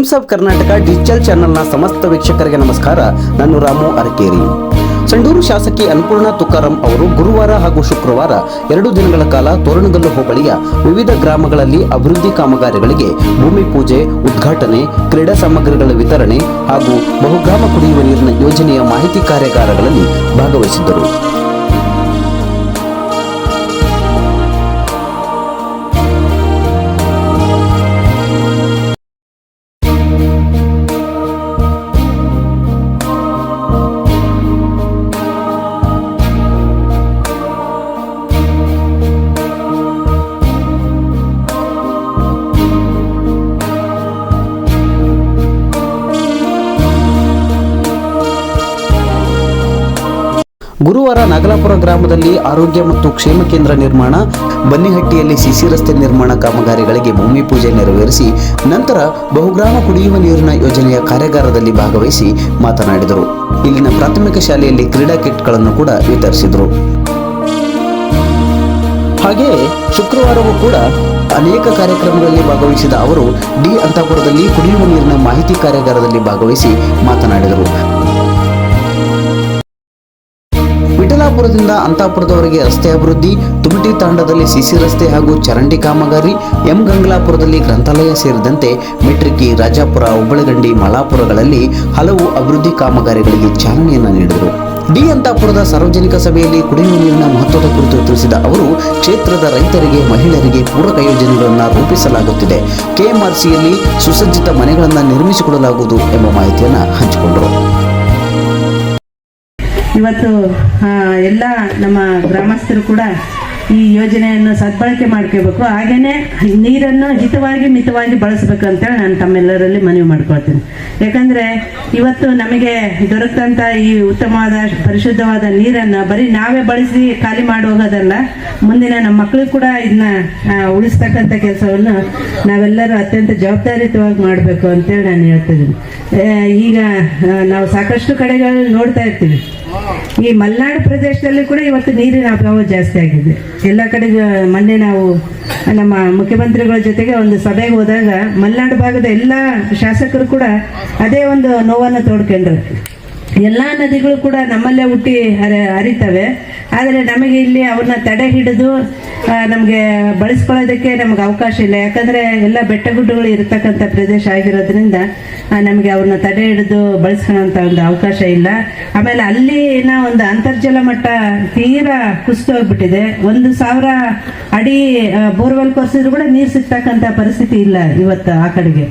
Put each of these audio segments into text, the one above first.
Times of Karnataka digital ಚಾನೆಲ್ನ ಸಮಸ್ತ ವೀಕ್ಷಕರಿಗೆ ನಮಸ್ಕಾರ ನಾನು ರಾಮು ಅರಕೇರಿ ಸಂಡೂರು ಶಾಸಕಿ ಅನ್ನಪೂರ್ಣ ತುಕಾರಾಂ ಅವರು ಗುರುವಾರ ಹಾಗೂ ಶುಕ್ರವಾರ ಎರಡು ದಿನಗಳ ಕಾಲ ತೋರಣಗಲ್ಲು ಹೋಬಳಿಯ ವಿವಿಧ ಗ್ರಾಮಗಳಲ್ಲಿ ಅಭಿವೃದ್ಧಿ ಕಾಮಗಾರಿಗಳಿಗೆ ಭೂಮಿ ಪೂಜೆ ಉದ್ಘಾಟನೆ ಕ್ರೀಡಾ ಸಾಮಗ್ರಿಗಳ ವಿತರಣೆ ಹಾಗೂ ಬಹುಗ್ರಾಮ ಕುಡಿಯುವ ನೀರಿನ ಯೋಜನೆಯ ಮಾಹಿತಿ ಕಾರ್ಯಾಗಾರಗಳಲ್ಲಿ ಭಾಗವಹಿಸಿದ್ದರು ಗುರುವಾರ ನಾಗಲಾಪುರ ಗ್ರಾಮದಲ್ಲಿ ಆರೋಗ್ಯ ಮತ್ತು ಕ್ಷೇಮ ಕೇಂದ್ರ ನಿರ್ಮಾಣ, ಬನ್ನಿಹಟ್ಟಿಯಲ್ಲಿ ಸಿಸಿ ರಸ್ತೆ ನಿರ್ಮಾಣ ಕಾಮಗಾರಿಗಳಿಗೆ ಭೂಮಿ ಪೂಜೆ ನೆರವೇರಿಸಿ, ನಂತರ ಬಹುಗ್ರಾಮ ಕುಡಿಯುವ ನೀರಿನ ಯೋಜನೆಯ ಕಾರ್ಯಾಗಾರದಲ್ಲಿ ಭಾಗವಹಿಸಿ ಮಾತನಾಡಿದರು. ಇಲ್ಲಿನ ಪ್ರಾಥಮಿಕ ಶಾಲೆಯಲ್ಲಿ ಕ್ರೀಡಾ ಕಿಟ್ಗಳನ್ನು ಕೂಡ ವಿತರಿಸಿದರು. ಹಾಗೆಯೇ ಶುಕ್ರವಾರವೂ ಕೂಡ ಅನೇಕ ಕಾರ್ಯಕ್ರಮಗಳಲ್ಲಿ ಭಾಗವಹಿಸಿದ ಅವರು, ಡಿ ಅಂತಾಪುರದಲ್ಲಿ ಕುಡಿಯುವ ನೀರಿನ ಮಾಹಿತಿ ಕಾರ್ಯಾಗಾರದಲ್ಲಿ ಭಾಗವಹಿಸಿ ಮಾತನಾಡಿದರು. ವಿಠಲಾಪುರದಿಂದ ಅಂತಾಪುರದವರೆಗೆ ರಸ್ತೆ ಅಭಿವೃದ್ಧಿ, ತುಮಟಿ ತಾಂಡದಲ್ಲಿ ಸಿಸಿ ರಸ್ತೆ ಹಾಗೂ ಚರಂಡಿ ಕಾಮಗಾರಿ, ಎಂ ಗಂಗಲಾಪುರದಲ್ಲಿ ಗ್ರಂಥಾಲಯ ಸೇರಿದಂತೆ ಮೆಟ್ರಿಕಿ ರಾಜಾಪುರ ಹುಬ್ಬಳಗಂಡಿ ಮಲಾಪುರಗಳಲ್ಲಿ ಹಲವು ಅಭಿವೃದ್ಧಿ ಕಾಮಗಾರಿಗಳಿಗೆ ಚಾಲನೆಯನ್ನು ನೀಡಿದರು. ಡಿ ಅಂತಾಪುರದ ಸಾರ್ವಜನಿಕ ಸಭೆಯಲ್ಲಿ ಕುಡಿಯುವ ನೀರಿನ ಮಹತ್ವದ ಕುರಿತು ತಿಳಿಸಿದ ಅವರು, ಕ್ಷೇತ್ರದ ರೈತರಿಗೆ, ಮಹಿಳೆಯರಿಗೆ ಪೂರಕ ಯೋಜನೆಗಳನ್ನು ರೂಪಿಸಲಾಗುತ್ತಿದೆ. ಕೆಎಂಆರ್ಸಿಯಲ್ಲಿ ಸುಸಜ್ಜಿತ ಮನೆಗಳನ್ನು ನಿರ್ಮಿಸಿಕೊಡಲಾಗುವುದು ಎಂಬ ಮಾಹಿತಿಯನ್ನು ಹಂಚಿಕೊಂಡರು. ಇವತ್ತು ಎಲ್ಲ ನಮ್ಮ ಗ್ರಾಮಸ್ಥರು ಕೂಡ ಈ ಯೋಜನೆಯನ್ನು ಸದ್ಬಳಕೆ ಮಾಡ್ಕೋಬೇಕು ಹಾಗೇನೆ ನೀರನ್ನು ಹಿತವಾಗಿ, ಮಿತವಾಗಿ ಬಳಸಬೇಕು ಅಂತೇಳಿ ನಾನು ತಮ್ಮೆಲ್ಲರಲ್ಲಿ ಮನವಿ ಮಾಡ್ಕೊಳ್ತೀನಿ. ಯಾಕಂದ್ರೆ ಇವತ್ತು ನಮಗೆ ದೊರಕಂತ ಈ ಉತ್ತಮವಾದ, ಪರಿಶುದ್ಧವಾದ ನೀರನ್ನು ಬರೀ ನಾವೇ ಬಳಸಿ ಖಾಲಿ ಮಾಡಿ ಹೋಗೋದಲ್ಲ, ಮುಂದಿನ ನಮ್ಮ ಮಕ್ಕಳು ಕೂಡ ಇದನ್ನ ಉಳಿಸ್ತಕ್ಕಂಥ ಕೆಲಸವನ್ನು ನಾವೆಲ್ಲರೂ ಅತ್ಯಂತ ಜವಾಬ್ದಾರಿಯುತವಾಗಿ ಮಾಡಬೇಕು ಅಂತೇಳಿ ನಾನು ಹೇಳ್ತಿದ್ದೀನಿ. ಈಗ ನಾವು ಸಾಕಷ್ಟು ಕಡೆಗಳಲ್ಲಿ ನೋಡ್ತಾ ಇರ್ತೀವಿ. ಈ ಮಲೆನಾಡು ಪ್ರದೇಶದಲ್ಲಿ ಕೂಡ ಇವತ್ತು ನೀರಿನ ಅಭಾವ ಜಾಸ್ತಿ ಆಗಿದೆ. ಎಲ್ಲ ಕಡೆ ಮೊನ್ನೆ ನಾವು, ನಮ್ಮ ಮುಖ್ಯಮಂತ್ರಿಗಳ ಜೊತೆಗೆ ಒಂದು ಸಭೆಗೆ ಹೋದಾಗ ಮಲೆನಾಡು ಭಾಗದ ಎಲ್ಲ ಶಾಸಕರು ಕೂಡ ಅದೇ ಒಂದು ನೋವನ್ನು ತೋಡ್ಕೊಂಡ್ರು. ಎಲ್ಲ ನದಿಗಳು ಕೂಡ ನಮ್ಮಲ್ಲೇ ಹುಟ್ಟಿ ಹರ- ಹರಿತವೆ. ಆದರೆ ನಮಗೆ ಇಲ್ಲಿ ಅವನ್ನ ತಡೆ ಹಿಡಿದು ನಮಗೆ ಬಳಸ್ಕೊಳ್ಳೋದಕ್ಕೆ ನಮ್ಗೆ ಅವಕಾಶ ಇಲ್ಲ. ಯಾಕಂದ್ರೆ ಎಲ್ಲ ಬೆಟ್ಟ ಗುಡ್ಡಗಳು ಇರತಕ್ಕಂಥ ಪ್ರದೇಶ ಆಗಿರೋದ್ರಿಂದ ನಮಗೆ ಅವ್ರನ್ನ ತಡೆ ಹಿಡಿದು ಬಳಸ್ಕೊಳ್ಳೋಂಥ ಒಂದು ಅವಕಾಶ ಇಲ್ಲ. ಆಮೇಲೆ ಅಲ್ಲಿ ಅಲ್ಲಿನ ಒಂದು ಅಂತರ್ಜಲ ಮಟ್ಟ ತೀರಾ ಕುಸಿದು ಹೋಗ್ಬಿಟ್ಟಿದೆ. ಒಂದು ಸಾವಿರ ಅಡಿ ಬೋರ್ವೆಲ್ ಕೊರ್ಸಿದ್ರು ಕೂಡ ನೀರು ಸಿಗ್ತಕ್ಕಂಥ ಪರಿಸ್ಥಿತಿ ಇಲ್ಲ ಇವತ್ತು ಆ ಕಡೆಗೆ.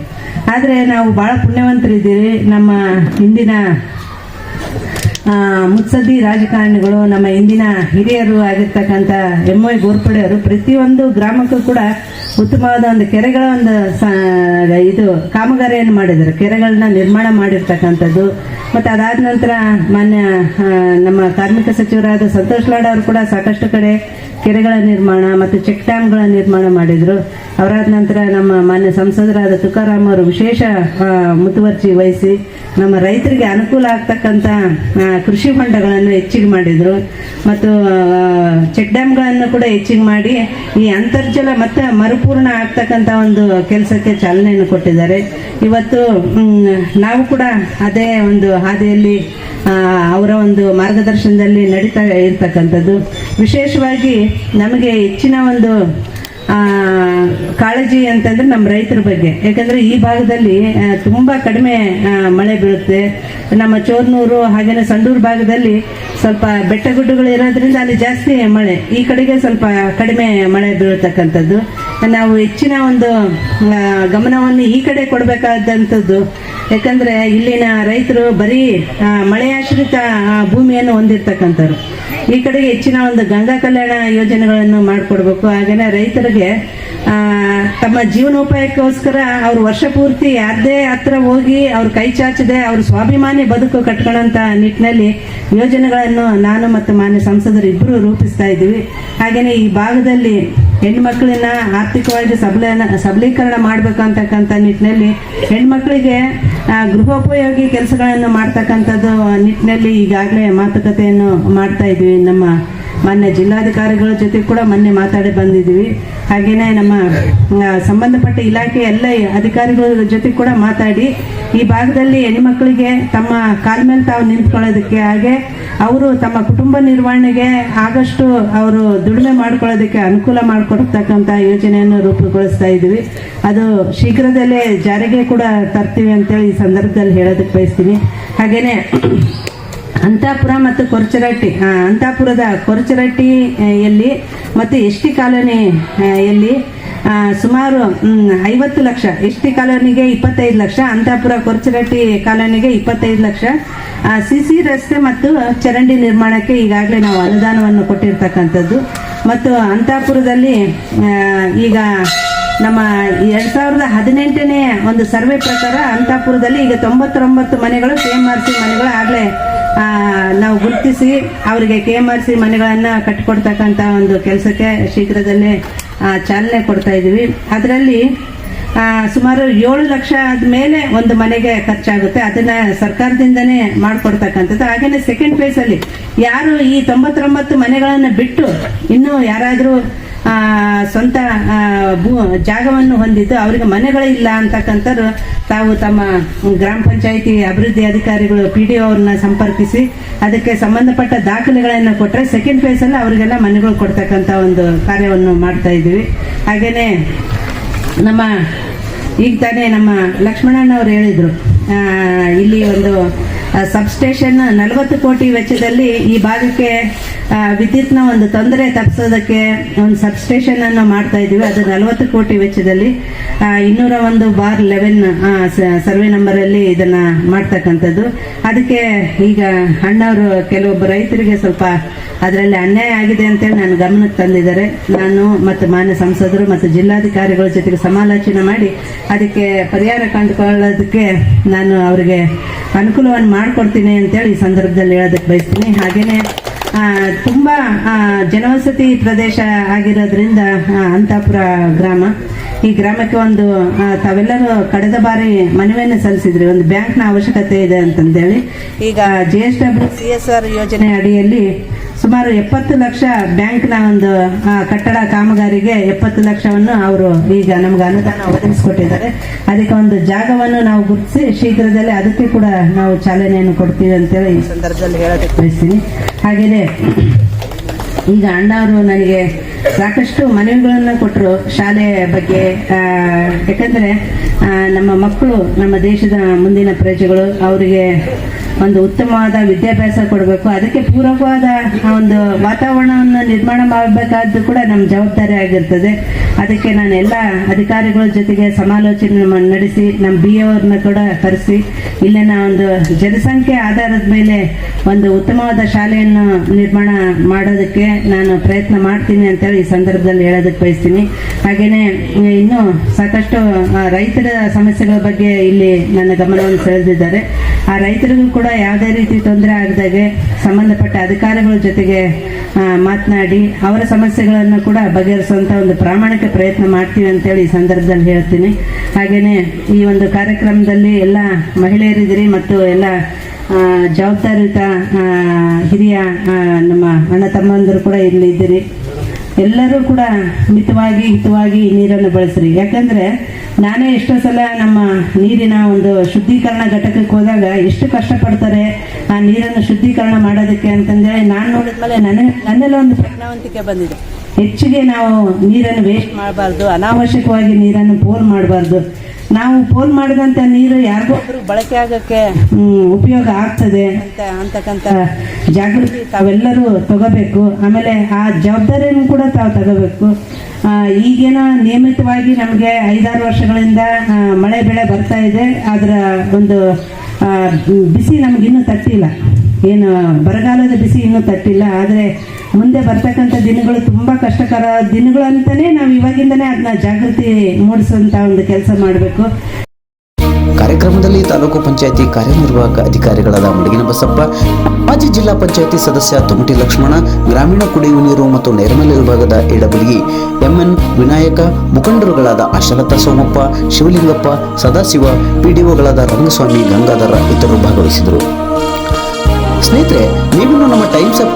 ಆದರೆ ನಾವು ಭಾಳ ಪುಣ್ಯವಂತರಿದ್ದೀವಿ. ನಮ್ಮ ಹಿಂದಿನ ಮುತ್ಸದ್ದಿ ರಾಜಕಾರಣಿಗಳು ನಮ್ಮ ಇಂದಿನ ಹಿರಿಯರು ಆಗಿರ್ತಕ್ಕಂಥ ಎಂ ವೈ ಗೋರ್ಪಡೆ ಅವರು ಪ್ರತಿಯೊಂದು ಗ್ರಾಮಕ್ಕೂ ಕೂಡ ಉತ್ತಮವಾದ ಒಂದು ಕೆರೆಗಳ ಒಂದು ಇದು ಕಾಮಗಾರಿಯನ್ನು ಮಾಡಿದರು ಕೆರೆಗಳನ್ನ ನಿರ್ಮಾಣ ಮಾಡಿರ್ತಕ್ಕಂಥದ್ದು. ಮತ್ತು ಅದಾದ ನಂತರ ಮಾನ್ಯ ನಮ್ಮ ಕಾರ್ಮಿಕ ಸಚಿವರಾದ ಸಂತೋಷ್ ಲಾಡ್ ಅವರು ಕೂಡ ಸಾಕಷ್ಟು ಕಡೆ ಕೆರೆಗಳ ನಿರ್ಮಾಣ ಮತ್ತು ಚೆಕ್ ಡ್ಯಾಮ್ಗಳ ನಿರ್ಮಾಣ ಮಾಡಿದರು. ಅವರಾದ ನಂತರ ನಮ್ಮ ಮಾನ್ಯ ಸಂಸದರಾದ ತುಕಾರಾಮ್ ಅವರು ವಿಶೇಷ ಮುತುವರ್ಜಿ ವಹಿಸಿ ನಮ್ಮ ರೈತರಿಗೆ ಅನುಕೂಲ ಆಗ್ತಕ್ಕಂಥ ಕೃಷಿ ಹೊಂಡಗಳನ್ನು ಹೆಚ್ಚಿಗೆ ಮಾಡಿದರು. ಮತ್ತು ಚೆಕ್ ಡ್ಯಾಮ್ಗಳನ್ನು ಕೂಡ ಹೆಚ್ಚಿಗೆ ಮಾಡಿ, ಈ ಅಂತರ್ಜಲ ಮತ್ತೆ ಮರುಪೂರ್ಣ ಆಗ್ತಕ್ಕಂಥ ಒಂದು ಕೆಲಸಕ್ಕೆ ಚಾಲನೆಯನ್ನು ಕೊಟ್ಟಿದ್ದಾರೆ. ಇವತ್ತು ನಾವು ಕೂಡ ಅದೇ ಒಂದು ಹಾದಿಯಲ್ಲಿ ಅವರ ಒಂದು ಮಾರ್ಗದರ್ಶನದಲ್ಲಿ ನಡೀತಾ ಇರ್ತಕ್ಕಂಥದ್ದು. ವಿಶೇಷವಾಗಿ ನಮಗೆ ಹೆಚ್ಚಿನ ಒಂದು ಕಾಳಜಿ ಅಂತಂದ್ರೆ ನಮ್ಮ ರೈತರ ಬಗ್ಗೆ. ಯಾಕಂದ್ರೆ ಈ ಭಾಗದಲ್ಲಿ ತುಂಬಾ ಕಡಿಮೆ ಮಳೆ ಬೀಳುತ್ತೆ. ನಮ್ಮ ಚೋರ್ನೂರು ಹಾಗೇನೆ ಸಂಡೂರು ಭಾಗದಲ್ಲಿ ಸ್ವಲ್ಪ ಬೆಟ್ಟ ಗುಡ್ಡಗಳು ಇರೋದ್ರಿಂದ ಅಲ್ಲಿ ಜಾಸ್ತಿ ಮಳೆ. ಈ ಕಡೆಗೆ ಸ್ವಲ್ಪ ಕಡಿಮೆ ಮಳೆ ಬೀಳತಕ್ಕಂಥದ್ದು. ನಾವು ಹೆಚ್ಚಿನ ಒಂದು ಗಮನವನ್ನು ಈ ಕಡೆ ಕೊಡಬೇಕಾದಂಥದ್ದು. ಯಾಕಂದ್ರೆ ಇಲ್ಲಿನ ರೈತರು ಬರೀ ಮಳೆಯಾಶ್ರಿತ ಭೂಮಿಯನ್ನು ಹೊಂದಿರತಕ್ಕಂಥವ್ರು. ಈ ಕಡೆಗೆ ಹೆಚ್ಚಿನ ಒಂದು ಗಂಗಾ ಕಲ್ಯಾಣ ಯೋಜನೆಗಳನ್ನು ಮಾಡಿಕೊಡ್ಬೇಕು. ಹಾಗೇನೆ ರೈತರಿಗೆ ತಮ್ಮ ಜೀವನೋಪಾಯಕ್ಕೋಸ್ಕರ ಅವ್ರು ವರ್ಷ ಪೂರ್ತಿ ಯಾರದೇ ಹತ್ರ ಹೋಗಿ ಅವ್ರ ಕೈ ಚಾಚದೆ ಅವ್ರ ಸ್ವಾಭಿಮಾನಿ ಬದುಕು ಕಟ್ಕೊಳ್ಳೋಂಥ ನಿಟ್ಟಿನಲ್ಲಿ ಯೋಜನೆಗಳನ್ನು ನಾನು ಮತ್ತು ಮಾನ್ಯ ಸಂಸದರು ಇಬ್ಬರು ರೂಪಿಸ್ತಾ ಇದ್ದೀವಿ. ಹಾಗೆಯೇ ಈ ಭಾಗದಲ್ಲಿ ಹೆಣ್ಮಕ್ಳನ್ನ ಆರ್ಥಿಕವಾಗಿ ಸಬಲ, ಸಬಲೀಕರಣ ಮಾಡಬೇಕು ಅಂತಕ್ಕಂಥ ನಿಟ್ಟಿನಲ್ಲಿ ಹೆಣ್ಮಕ್ಳಿಗೆ ಗೃಹೋಪಯೋಗಿ ಕೆಲಸಗಳನ್ನು ಮಾಡ್ತಕ್ಕಂಥದ್ದು ನಿಟ್ಟಿನಲ್ಲಿ ಈಗಾಗಲೇ ಮಾತುಕತೆಯನ್ನು ಮಾಡ್ತಾ ಇದ್ವಿ ನಮ್ಮ ಮಾನ್ಯ ಜಿಲ್ಲಾಧಿಕಾರಿಗಳ ಜೊತೆ ಕೂಡ ಮೊನ್ನೆ ಮಾತಾಡಿ ಬಂದಿದ್ದೀವಿ. ಹಾಗೆಯೇ ನಮ್ಮ ಸಂಬಂಧಪಟ್ಟ ಇಲಾಖೆ ಎಲ್ಲ ಅಧಿಕಾರಿಗಳ ಜೊತೆ ಕೂಡ ಮಾತಾಡಿ, ಈ ಭಾಗದಲ್ಲಿ ಹೆಣ್ಮಕ್ಳಿಗೆ ತಮ್ಮ ಕಾಲ ಮೇಲೆ ತಾವು ನಿಂತ್ಕೊಳ್ಳೋದಕ್ಕೆ ಹಾಗೆ ಅವರು ತಮ್ಮ ಕುಟುಂಬ ನಿರ್ವಹಣೆಗೆ ಆಗಷ್ಟು ಅವರು ದುಡಿಮೆ ಮಾಡ್ಕೊಳ್ಳೋದಕ್ಕೆ ಅನುಕೂಲ ಮಾಡಿಕೊಡ್ತಕ್ಕಂಥ ಯೋಜನೆಯನ್ನು ರೂಪುಗೊಳಿಸ್ತಾ ಇದ್ದೀವಿ. ಅದು ಶೀಘ್ರದಲ್ಲೇ ಜಾರಿಗೆ ಕೂಡ ತರ್ತೀವಿ ಅಂತೇಳಿ ಈ ಸಂದರ್ಭದಲ್ಲಿ ಹೇಳೋದಕ್ಕೆ ಬಯಸ್ತೀನಿ. ಹಾಗೆಯೇ ಅಂತಾಪುರ ಮತ್ತು ಕೊರಚರಟ್ಟಿ ಅಂತಾಪುರದ ಕೊರ್ಚರಟ್ಟಿ ಆ, ಯಲ್ಲಿ ಮತ್ತು ಎಸ್ ಟಿ ಕಾಲೋನಿ ಆ, ಯಲ್ಲಿ ಸುಮಾರು ಐವತ್ತು ಲಕ್ಷ ಎಸ್ ಟಿ ಕಾಲೋನಿಗೆ ಇಪ್ಪತ್ತೈದು ಲಕ್ಷ ಅಂತಾಪುರ ಕೊರಚರಟ್ಟಿ ಕಾಲೋನಿಗೆ ಇಪ್ಪತ್ತೈದು ಲಕ್ಷ ಸಿ ಸಿ ರಸ್ತೆ ಮತ್ತು ಚರಂಡಿ ನಿರ್ಮಾಣಕ್ಕೆ ಈಗಾಗಲೇ ನಾವು ಅನುದಾನವನ್ನು ಕೊಟ್ಟಿರ್ತಕ್ಕಂಥದ್ದು. ಮತ್ತು ಅಂತಾಪುರದಲ್ಲಿ ಈಗ ನಮ್ಮ ಎರಡು ಸಾವಿರದ ಹದಿನೆಂಟನೇ ಒಂದು ಸರ್ವೆ ಪ್ರಕಾರ ಅಂತಾಪುರದಲ್ಲಿ ಈಗ ತೊಂಬತ್ತೊಂಬತ್ತು ಮನೆಗಳು ಕೆ ಎಂ ಆರ್ ಸಿ ಮನೆಗಳು ಆಗಲೇ ನಾವು ಗುರುತಿಸಿ ಅವರಿಗೆ ಕೆ ಎಂ ಆರ್ ಸಿ ಮನೆಗಳನ್ನು ಕಟ್ಟಿಕೊಡ್ತಕ್ಕಂಥ ಒಂದು ಕೆಲಸಕ್ಕೆ ಶೀಘ್ರದಲ್ಲೇ ಚಾಲನೆ ಕೊಡ್ತಾ ಇದ್ದೀವಿ. ಅದರಲ್ಲಿ ಸುಮಾರು ಏಳು ಲಕ್ಷ ಮೇಲೆ ಒಂದು ಮನೆಗೆ ಖರ್ಚಾಗುತ್ತೆ. ಅದನ್ನ ಸರ್ಕಾರದಿಂದನೇ ಮಾಡಿಕೊಡ್ತಕ್ಕಂಥದ್ದು. ಹಾಗೇನೆ ಸೆಕೆಂಡ್ ಫೇಸ್ ಅಲ್ಲಿ ಯಾರು ಈ ತೊಂಬತ್ತೊಂಬತ್ತು ಮನೆಗಳನ್ನು ಬಿಟ್ಟು ಇನ್ನೂ ಯಾರಾದರೂ ಸ್ವಂತ ಭೂ, ಜಾಗವನ್ನು ಹೊಂದಿದ್ದು ಅವರಿಗೆ ಮನೆಗಳಿಲ್ಲ ಅಂತಕ್ಕಂಥವ್ರು ತಾವು ತಮ್ಮ ಗ್ರಾಮ ಪಂಚಾಯಿತಿ ಅಭಿವೃದ್ಧಿ ಅಧಿಕಾರಿಗಳು ಪಿ ಡಿ ಅವ್ರನ್ನ ಸಂಪರ್ಕಿಸಿ ಅದಕ್ಕೆ ಸಂಬಂಧಪಟ್ಟ ದಾಖಲೆಗಳನ್ನು ಕೊಟ್ಟರೆ ಸೆಕೆಂಡ್ ಫೇಸಲ್ಲಿ ಅವರಿಗೆಲ್ಲ ಮನೆಗಳು ಕೊಡ್ತಕ್ಕಂಥ ಒಂದು ಕಾರ್ಯವನ್ನು ಮಾಡ್ತಾ ಇದ್ದೀವಿ. ಹಾಗೇನೆ ನಮ್ಮ, ಈಗ ತಾನೇ ನಮ್ಮ ಲಕ್ಷ್ಮಣಣ್ಣ ಅವರು ಹೇಳಿದರು ಇಲ್ಲಿ ಒಂದು ಸಬ್ಸ್ಟೇಷನ್ ನಲವತ್ತು ಕೋಟಿ ವೆಚ್ಚದಲ್ಲಿ ಈ ಭಾಗಕ್ಕೆ ವಿದ್ಯುತ್ನ ಒಂದು ತೊಂದರೆ ತಪ್ಪಿಸೋದಕ್ಕೆ ಒಂದು ಸಬ್ಸ್ಟೇಷನ್ ಅನ್ನು ಮಾಡ್ತಾ ಇದ್ದೀವಿ. ಅದು ನಲವತ್ತು ಕೋಟಿ ವೆಚ್ಚದಲ್ಲಿ. ಇನ್ನೂರ ಒಂದು ಬಾರ್ ಲೆವೆನ್ ಸರ್ವೆ ನಂಬರ್ ಅಲ್ಲಿ ಇದನ್ನ ಮಾಡ್ತಕ್ಕಂಥದ್ದು. ಅದಕ್ಕೆ ಈಗ ಅಣ್ಣವರು ಕೆಲವೊಬ್ಬ ರೈತರಿಗೆ ಸ್ವಲ್ಪ ಅದರಲ್ಲಿ ಅನ್ಯಾಯ ಆಗಿದೆ ಅಂತೇಳಿ ನಾನು ಗಮನಕ್ಕೆ ತಂದಿದ್ದಾರೆ. ನಾನು ಮತ್ತು ಮಾನ್ಯ ಸಂಸದರು ಮತ್ತು ಜಿಲ್ಲಾಧಿಕಾರಿಗಳ ಜೊತೆಗೆ ಸಮಾಲೋಚನೆ ಮಾಡಿ ಅದಕ್ಕೆ ಪರಿಹಾರ ಕಂಡುಕೊಳ್ಳೋದಕ್ಕೆ ನಾನು ಅವರಿಗೆ ಅನುಕೂಲವನ್ನು ಮಾಡಿಕೊಡ್ತೀನಿ ಅಂತೇಳಿ ಈ ಸಂದರ್ಭದಲ್ಲಿ ಹೇಳೋದಕ್ಕೆ ಬಯಸ್ತೀನಿ. ಹಾಗೆಯೇ ಆ, ತುಂಬಾ ಜನವಸತಿ ಪ್ರದೇಶ ಆಗಿರೋದ್ರಿಂದ ಅಂತಾಪುರ ಗ್ರಾಮ. ಈ ಗ್ರಾಮಕ್ಕೆ ಒಂದು ತಾವೆಲ್ಲರೂ ಕಳೆದ ಬಾರಿ ಮನವಿಯನ್ನು ಸಲ್ಲಿಸಿದ್ರಿ. ಒಂದು ಬ್ಯಾಂಕ್ನ ಅವಶ್ಯಕತೆ ಇದೆ ಅಂತಂದೇಳಿ. ಈಗ G S W C S R ಯೋಜನೆ ಅಡಿಯಲ್ಲಿ ಸುಮಾರು ಎಪ್ಪತ್ತು ಲಕ್ಷ ಬ್ಯಾಂಕ್ನ ಒಂದು ಕಟ್ಟಡ ಕಾಮಗಾರಿಗೆ ಎಪ್ಪತ್ತು ಲಕ್ಷವನ್ನು ಅವರು ಈಗ ನಮ್ಗೆ ಅನುದಾನ ಒದಗಿಸಿಕೊಟ್ಟಿದ್ದಾರೆ. ಅದಕ್ಕೆ ಒಂದು ಜಾಗವನ್ನು ನಾವು ಗುರುತಿಸಿ ಶೀಘ್ರದಲ್ಲೇ ಅದಕ್ಕೆ ಕೂಡ ನಾವು ಚಾಲನೆಯನ್ನು ಕೊಡ್ತೀವಿ ಅಂತೇಳಿ ಈ ಸಂದರ್ಭದಲ್ಲಿ ಹೇಳೋದಕ್ಕೆ ಬಯಸ್ತೀನಿ. ಹಾಗೆಯೇ ಈಗ ಅಣ್ಣ ಅವರು ನನಗೆ ಸಾಕಷ್ಟು ಮನವಿಗಳನ್ನು ಕೊಟ್ಟರು ಶಾಲೆ ಬಗ್ಗೆ ಯಾಕಂದರೆ ನಮ್ಮ ಮಕ್ಕಳು ನಮ್ಮ ದೇಶದ ಮುಂದಿನ ಪ್ರಜೆಗಳು ಅವರಿಗೆ ಒಂದು ಉತ್ತಮವಾದ ವಿದ್ಯಾಭ್ಯಾಸ ಕೊಡಬೇಕು. ಅದಕ್ಕೆ ಪೂರಕವಾದ ಒಂದು ವಾತಾವರಣವನ್ನು ನಿರ್ಮಾಣ ಮಾಡಬೇಕಾದ್ದು ಕೂಡ ನಮ್ಮ ಜವಾಬ್ದಾರಿ ಆಗಿರ್ತದೆ. ಅದಕ್ಕೆ ನಾನು ಎಲ್ಲ ಅಧಿಕಾರಿಗಳ ಜೊತೆಗೆ ಸಮಾಲೋಚನೆ ನಡೆಸಿ, ನಮ್ಮ ಬಿ ಅವ್ರನ್ನ ಕೂಡ ಕರೆಸಿ, ಇಲ್ಲಿನ ಒಂದು ಜನಸಂಖ್ಯೆ ಆಧಾರದ ಮೇಲೆ ಒಂದು ಉತ್ತಮವಾದ ಶಾಲೆಯನ್ನು ನಿರ್ಮಾಣ ಮಾಡೋದಕ್ಕೆ ನಾನು ಪ್ರಯತ್ನ ಮಾಡ್ತೀನಿ ಅಂತೇಳಿ ಈ ಸಂದರ್ಭದಲ್ಲಿ ಹೇಳೋದಕ್ಕೆ ಬಯಸ್ತೀನಿ. ಹಾಗೆಯೇ ಇನ್ನೂ ಸಾಕಷ್ಟು ರೈತರ ಸಮಸ್ಯೆಗಳ ಬಗ್ಗೆ ಇಲ್ಲಿ ನನ್ನ ಗಮನವನ್ನು ಸೆಳೆದಿದ್ದಾರೆ. ಆ ರೈತರಿಗೂ ಕೂಡ ಯಾವುದೇ ರೀತಿ ತೊಂದರೆ ಆಗದಾಗೆ ಸಂಬಂಧಪಟ್ಟ ಅಧಿಕಾರಿಗಳ ಜೊತೆಗೆ ಮಾತನಾಡಿ ಅವರ ಸಮಸ್ಯೆಗಳನ್ನು ಕೂಡ ಬಗೆಹರಿಸುವಂಥ ಒಂದು ಪ್ರಾಮಾಣಿಕ ಪ್ರಯತ್ನ ಮಾಡ್ತೀವಿ ಅಂತೇಳಿ ಈ ಸಂದರ್ಭದಲ್ಲಿ ಹೇಳ್ತೀನಿ. ಹಾಗೆಯೇ ಈ ಒಂದು ಕಾರ್ಯಕ್ರಮದಲ್ಲಿ ಎಲ್ಲ ಮಹಿಳೆಯರಿದ್ದೀರಿ ಮತ್ತು ಎಲ್ಲ ಜವಾಬ್ದಾರಿಯುತ ಹಿರಿಯ ನಮ್ಮ ಅಣ್ಣ ತಮ್ಮಂದರು ಕೂಡ ಇಲ್ಲಿ ಇದ್ದೀರಿ. ಎಲ್ಲರೂ ಕೂಡ ಮಿತವಾಗಿ, ಹಿತವಾಗಿ ನೀರನ್ನು ಬಳಸ್ರಿ. ಯಾಕಂದ್ರೆ ನಾನೇ ಎಷ್ಟೋ ಸಲ ನಮ್ಮ ನೀರಿನ ಒಂದು ಶುದ್ಧೀಕರಣ ಘಟಕಕ್ಕೆ ಹೋದಾಗ ಎಷ್ಟು ಕಷ್ಟಪಡ್ತಾರೆ ಆ ನೀರನ್ನು ಶುದ್ಧೀಕರಣ ಮಾಡೋದಕ್ಕೆ ಅಂತಂದೇಳಿ ನಾನು ನೋಡಿದ್ಮೇಲೆ ನನ್ನ, ನನ್ನೆಲ್ಲ ಒಂದು ಪ್ರಜ್ಞಾವಂತಿಕೆ ಬಂದಿದೆ. ಹೆಚ್ಚಿಗೆ ನಾವು ನೀರನ್ನು ವೇಸ್ಟ್ ಮಾಡಬಾರ್ದು, ಅನಾವಶ್ಯಕವಾಗಿ ನೀರನ್ನು ಪೋಲ್ ಮಾಡಬಾರ್ದು. ನಾವು ಫೋನ್ ಮಾಡಿದಂತ ನೀರು ಯಾರಿಗೂ ಬಳಕೆ ಆಗಕ್ಕೆ ಉಪಯೋಗ ಆಗ್ತದೆ. ಅಂತಕ್ಕಂತ ಜಾಗೃತಿ ತಾವೆಲ್ಲರೂ ತಗೋಬೇಕು. ಆಮೇಲೆ ಆ ಜವಾಬ್ದಾರಿಯನ್ನು ಕೂಡ ತಾವು ತಗೋಬೇಕು. ಈಗೇನ ನಿಯಮಿತವಾಗಿ ನಮಗೆ ಐದಾರು ವರ್ಷಗಳಿಂದ ಮಳೆ ಬೆಳೆ ಬರ್ತಾ ಇದೆ. ಅದರ ಒಂದು ಬಿಸಿ ನಮಗಿನ್ನೂ ತಟ್ಟಿಲ್ಲ. ಏನು ಬರಗಾಲದ ಬಿಸಿ ಇನ್ನೂ ತಟ್ಟಿಲ್ಲ. ಆದರೆ ಮುಂದೆ ಬರ್ತಕ್ಕಂಥ ದಿನಗಳು ತುಂಬ ಕಷ್ಟಕರ ದಿನಗಳು ನಾವು ಇವಾಗಿಂದನೇ ಅದನ್ನ ಜಾಗೃತಿ ಮೂಡಿಸುವಂತ ಒಂದು ಕೆಲಸ ಮಾಡಬೇಕು. ಕಾರ್ಯಕ್ರಮದಲ್ಲಿ ತಾಲೂಕು ಪಂಚಾಯತಿ ಕಾರ್ಯನಿರ್ವಾಹಕ ಅಧಿಕಾರಿಗಳಾದ ಮುಡಿಗಿನ ಬಸಪ್ಪ, ಮಾಜಿ ಜಿಲ್ಲಾ ಪಂಚಾಯಿತಿ ಸದಸ್ಯ ತುಮಟಿ ಲಕ್ಷ್ಮಣ, ಗ್ರಾಮೀಣ ಕುಡಿಯುವ ನೀರು ಮತ್ತು ನೈರ್ಮಲ್ಯ ವಿಭಾಗದ ಎಡಬಲಿಗಿ ಎಂಎನ್ ವಿನಾಯಕ, ಮುಖಂಡರುಗಳಾದ ಆಶಲತಾ ಸೋಮಪ್ಪ, ಶಿವಲಿಂಗಪ್ಪ, ಸದಾಶಿವ, ಪಿಡಿಒಗಳಾದ ರಂಗಸ್ವಾಮಿ, ಗಂಗಾಧರ ಇತರರು ಭಾಗವಹಿಸಿದರು. ಸ್ನೇಹಿತರೆ ನೀವು ನಮ್ಮ ಟೈಮ್ಸ್ ಆಫ್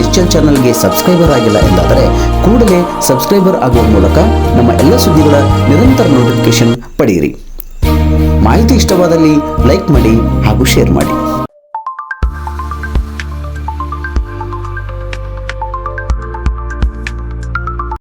ಡಿಜಿಟಲ್ ಚಾನಲ್ಗೆ ಸಬ್ಸ್ಕ್ರೈಬರ್ ಆಗಿಲ್ಲ ಎಂದಾದರೆ ಕೂಡಲೇ ಸಬ್ಸ್ಕ್ರೈಬರ್ ಆಗುವ ಮೂಲಕ ನಮ್ಮ ಎಲ್ಲ ಸುದ್ದಿಗಳ ನಿರಂತರ ನೋಟಿಫಿಕೇಶನ್ ಪಡೆಯಿರಿ. ಮಾಹಿತಿ ಇಷ್ಟವಾದಲ್ಲಿ ಲೈಕ್ ಮಾಡಿ ಹಾಗೂ ಶೇರ್ ಮಾಡಿ.